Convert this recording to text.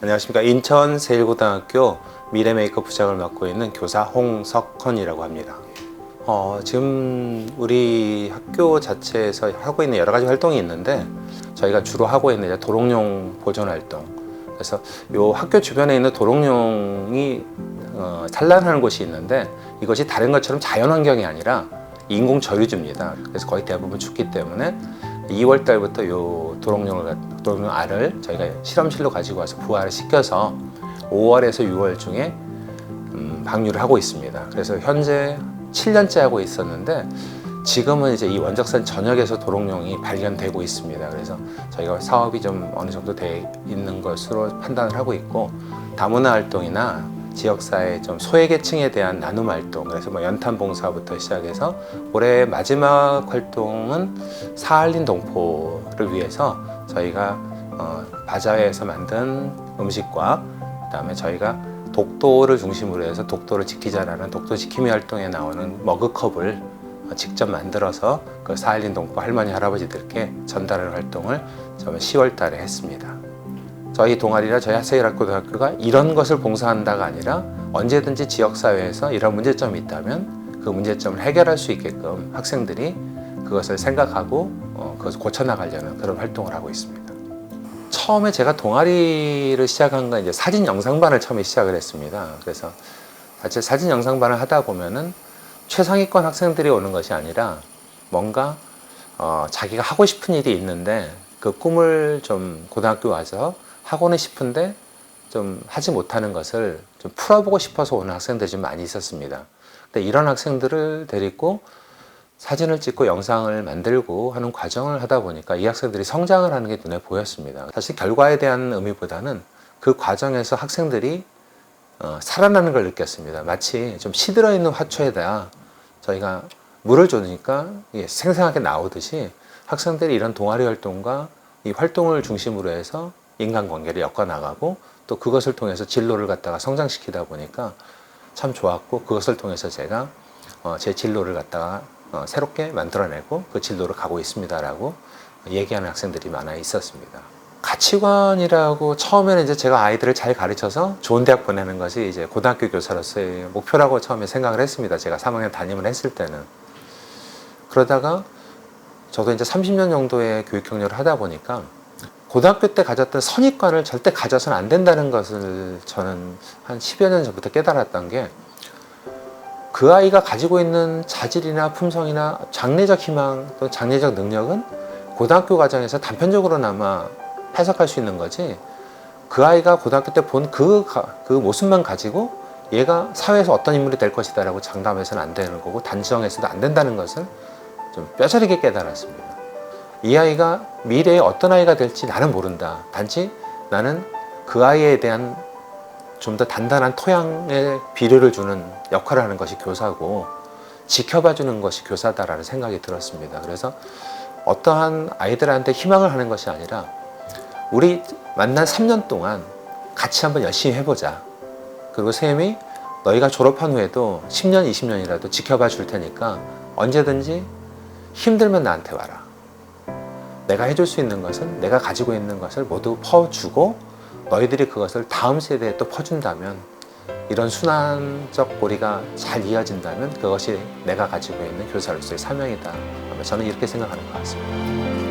안녕하십니까 인천 세일고등학교 미래 메이크업 부장을 맡고 있는 교사 홍석헌이라고 합니다. 어, 지금 우리 학교 자체에서 하고 있는 여러 가지 활동이 있는데 저희가 주로 하고 있는 도롱뇽 보존 활동. 그래서 요 학교 주변에 있는 도롱뇽이 어, 산란하는 곳이 있는데 이것이 다른 것처럼 자연 환경이 아니라 인공 저유주입니다. 그래서 거의 대부분 죽기 때문에 2월 달부터 요 도롱뇽을 도롱뇽 알을 저희가 실험실로 가지고 와서 부화를 시켜서 5월에서 6월 중에 음, 방류를 하고 있습니다. 그래서 현재 7년째 하고 있었는데 지금은 이제 이 원적산 전역에서 도롱뇽이 발견되고 있습니다. 그래서 저희가 사업이 좀 어느 정도 돼 있는 것으로 판단을 하고 있고 다문화 활동이나 지역사회 좀 소외계층에 대한 나눔 활동 그래서 뭐 연탄 봉사부터 시작해서 올해 마지막 활동은 사할린 동포를 위해서 저희가 어, 바자회에서 만든 음식과 그다음에 저희가 독도를 중심으로 해서 독도를 지키자라는 독도 지킴이 활동에 나오는 머그컵을 어, 직접 만들어서 그 사할린 동포 할머니 할아버지들께 전달하는 활동을 저번 10월 달에 했습니다. 저희 동아리나 저희 하세일학고등학교가 이런 것을 봉사한다가 아니라 언제든지 지역사회에서 이런 문제점이 있다면 그 문제점을 해결할 수 있게끔 학생들이 그것을 생각하고 어, 그것을 고쳐나가려는 그런 활동을 하고 있습니다. 처음에 제가 동아리를 시작한 건 이제 사진 영상반을 처음에 시작을 했습니다. 그래서 사실 사진 영상반을 하다 보면은 최상위권 학생들이 오는 것이 아니라 뭔가 어, 자기가 하고 싶은 일이 있는데 그 꿈을 좀 고등학교 와서 하고는 싶은데 좀 하지 못하는 것을 좀 풀어보고 싶어서 오는 학생들이 좀 많이 있었습니다. 근데 이런 학생들을 데리고 사진을 찍고 영상을 만들고 하는 과정을 하다 보니까 이 학생들이 성장을 하는 게 눈에 보였습니다. 사실 결과에 대한 의미보다는 그 과정에서 학생들이 어, 살아나는 걸 느꼈습니다. 마치 좀 시들어 있는 화초에다 저희가 물을 주니까 이게 생생하게 나오듯이 학생들이 이런 동아리 활동과 이 활동을 중심으로 해서 인간관계를 엮어 나가고 또 그것을 통해서 진로를 갖다가 성장시키다 보니까 참 좋았고 그것을 통해서 제가 어, 제 진로를 갖다가 어, 새롭게 만들어내고 그 진로로 가고 있습니다라고 얘기하는 학생들이 많아 있었습니다. 가치관이라고 처음에는 이제 제가 아이들을 잘 가르쳐서 좋은 대학 보내는 것이 이제 고등학교 교사로서의 목표라고 처음에 생각을 했습니다. 제가 3학년 담임을 했을 때는 그러다가 저도 이제 30년 정도의 교육 경력을 하다 보니까 고등학교 때 가졌던 선입관을 절대 가져서는 안 된다는 것을 저는 한 10여 년 전부터 깨달았던 게 그 아이가 가지고 있는 자질이나 품성이나 장래적 희망 또 장래적 능력은 고등학교 과정에서 단편적으로나마 해석할 수 있는 거지 그 아이가 고등학교 때 본 그 그 모습만 가지고 얘가 사회에서 어떤 인물이 될 것이다라고 장담해서는 안 되는 거고 단정해서도 안 된다는 것을 좀 뼈저리게 깨달았습니다. 이 아이가 미래에 어떤 아이가 될지 나는 모른다. 단지 나는 그 아이에 대한 좀 더 단단한 토양의 비료를 주는 역할을 하는 것이 교사고 지켜봐 주는 것이 교사다라는 생각이 들었습니다. 그래서 어떠한 아이들한테 희망을 하는 것이 아니라 우리 만난 3년 동안 같이 한번 열심히 해보자. 그리고 쌤이 너희가 졸업한 후에도 10년, 20년이라도 지켜봐 줄 테니까 언제든지 힘들면 나한테 와라. 내가 해줄 수 있는 것은 내가 가지고 있는 것을 모두 퍼주고 너희들이 그것을 다음 세대에 또 퍼준다면 이런 순환적 고리가 잘 이어진다면 그것이 내가 가지고 있는 교사로서의 사명이다. 저는 이렇게 생각하는 것 같습니다.